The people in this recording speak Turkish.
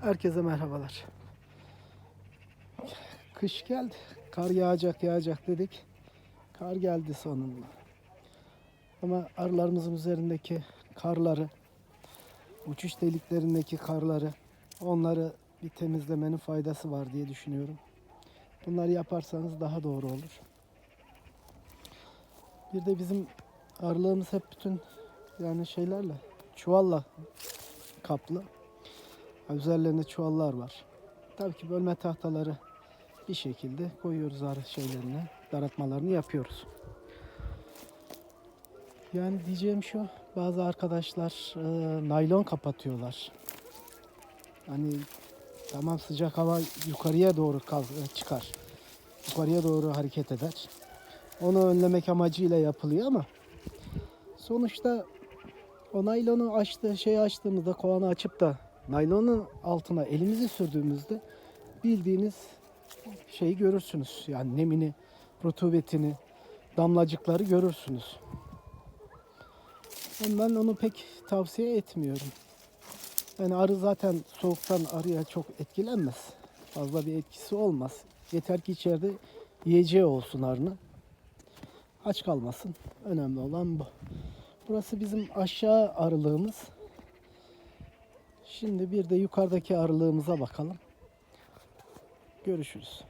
Herkese merhabalar. Kış geldi. Kar yağacak yağacak dedik. Kar geldi sonunda. Ama arılarımızın üzerindeki karları, uçuş deliklerindeki karları, onları bir temizlemenin faydası var diye düşünüyorum. Bunları yaparsanız daha doğru olur. Bir de bizim arılığımız hep bütün yani şeylerle, çuvalla kaplı. Üzerlerinde çuvallar var. Tabii ki bölme tahtaları bir şekilde koyuyoruz arı şeylerine. Daratmalarını yapıyoruz. Yani diyeceğim şu. Bazı arkadaşlar e, naylon kapatıyorlar. Hani tamam sıcak hava yukarıya doğru kal- çıkar. Yukarıya doğru hareket eder. Onu önlemek amacıyla yapılıyor ama sonuçta o naylonu açtı, şey açtığımızda kovanı açıp da naylonun altına elimizi sürdüğümüzde bildiğiniz şeyi görürsünüz. Yani nemini, rutubetini, damlacıkları görürsünüz. Yani ben onu pek tavsiye etmiyorum. Yani arı zaten soğuktan arıya çok etkilenmez. Fazla bir etkisi olmaz. Yeter ki içeride yiyeceği olsun arının. Aç kalmasın. Önemli olan bu. Burası bizim aşağı arılığımız. Şimdi bir de yukarıdaki arılığımıza bakalım. Görüşürüz.